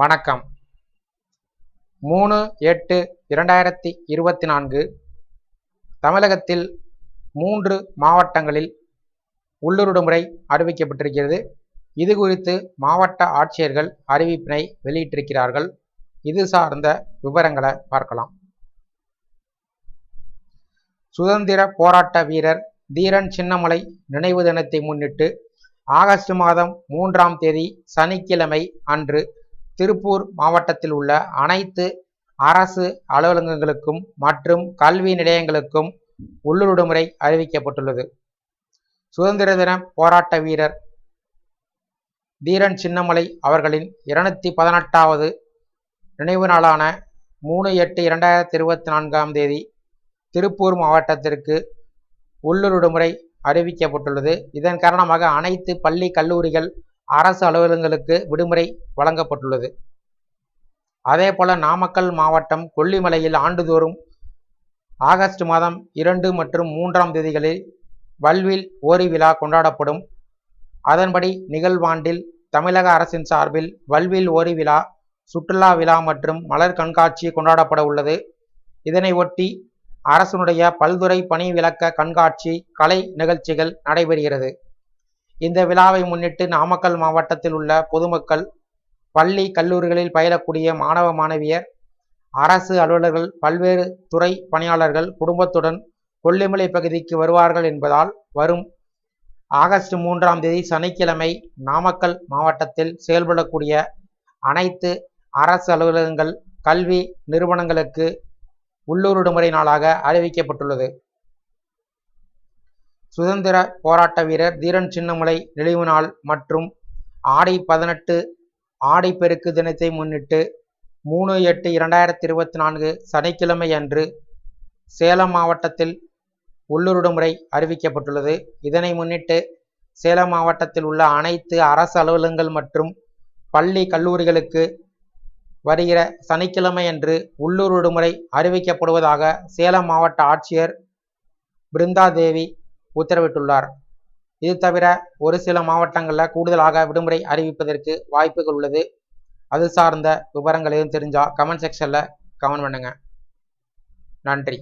வணக்கம். மூணு எட்டு இரண்டாயிரத்தி இருபத்தி நான்கு தமிழகத்தில் மூன்று மாவட்டங்களில் உள்ளுருடுமுறை அறிவிக்கப்பட்டிருக்கிறது. இது குறித்து மாவட்ட ஆட்சியர்கள் அறிவிப்பினை வெளியிட்டிருக்கிறார்கள். இது சார்ந்த விவரங்களை பார்க்கலாம். சுதந்திர போராட்ட வீரர் தீரன் சின்னமலை நினைவு தினத்தை முன்னிட்டு ஆகஸ்ட் மாதம் மூன்றாம் தேதி சனிக்கிழமை அன்று திருப்பூர் மாவட்டத்தில் உள்ள அனைத்து அரசு அலுவலகங்களுக்கும் மற்றும் கல்வி நிலையங்களுக்கும் உள்ளூர் விடுமுறை அறிவிக்கப்பட்டுள்ளது. சுதந்திர தின போராட்ட வீரர் தீரன் சின்னமலை அவர்களின் இருநூத்தி பதினெட்டாவது நினைவு நாளான மூணு எட்டு இரண்டாயிரத்தி இருபத்தி நான்காம் தேதி திருப்பூர் மாவட்டத்திற்கு உள்ளூர் விடுமுறை அறிவிக்கப்பட்டுள்ளது. இதன் காரணமாக அனைத்து பள்ளி கல்லூரிகள் அரசு அலுவலகங்களுக்கு விடுமுறை வழங்கப்பட்டுள்ளது. அதேபோல நாமக்கல் மாவட்டம் கொல்லிமலையில் ஆண்டுதோறும் ஆகஸ்ட் மாதம் இரண்டு மற்றும் மூன்றாம் தேதிகளில் வல்வில் ஓரி விழா கொண்டாடப்படும். அதன்படி நிகழ்வாண்டில் தமிழக அரசின் சார்பில் வல்வில் ஓரி விழா சுற்றுலா விழா மற்றும் மலர் கண்காட்சி கொண்டாடப்பட உள்ளது. இதனை ஒட்டி அரசனுடைய பல்துறை பணி விளக்க கண்காட்சி கலை நிகழ்ச்சிகள் நடைபெறுகிறது. இந்த விழாவை முன்னிட்டு நாமக்கல் மாவட்டத்தில் உள்ள பொதுமக்கள் பள்ளி கல்லூரிகளில் பயிலக்கூடிய மாணவ மாணவியர் அரசு அலுவலர்கள் பல்வேறு துறை பணியாளர்கள் குடும்பத்துடன் கொல்லிமலை பகுதிக்கு வருவார்கள் என்பதால் வரும் ஆகஸ்ட் மூன்றாம் தேதி சனிக்கிழமை நாமக்கல் மாவட்டத்தில் செயல்படக்கூடிய அனைத்து அரசு அலுவலகங்கள் கல்வி நிறுவனங்களுக்கு உள்ளூர் விடுமுறை நாளாக அறிவிக்கப்பட்டுள்ளது. சுதந்திர போராட்ட வீரர் தீரன் சின்னமலை நினைவு நாள் மற்றும் ஆடை பதினெட்டு ஆடை பெருக்கு தினத்தை முன்னிட்டு மூணு எட்டு இரண்டாயிரத்தி இருபத்தி நான்கு சனிக்கிழமை அன்று சேலம் மாவட்டத்தில் உள்ளூர் அறிவிக்கப்பட்டுள்ளது. இதனை முன்னிட்டு சேலம் மாவட்டத்தில் உள்ள அனைத்து அரசு அலுவலகங்கள் மற்றும் பள்ளி கல்லூரிகளுக்கு வருகிற சனிக்கிழமை அன்று உள்ளூர் விடுமுறை அறிவிக்கப்படுவதாக சேலம் மாவட்ட ஆட்சியர் பிருந்தாதேவி உத்தரவிட்டுள்ளார். இது தவிர ஒரு சில மாவட்டங்களில் கூடுதலாக விடுமுறை அறிவிப்பதற்கு வாய்ப்புகள் உள்ளது. அது சார்ந்த விவரங்கள் எதுவும் தெரிஞ்சால் கமெண்ட் செக்ஷனில் கமெண்ட் பண்ணுங்கள் நன்றி.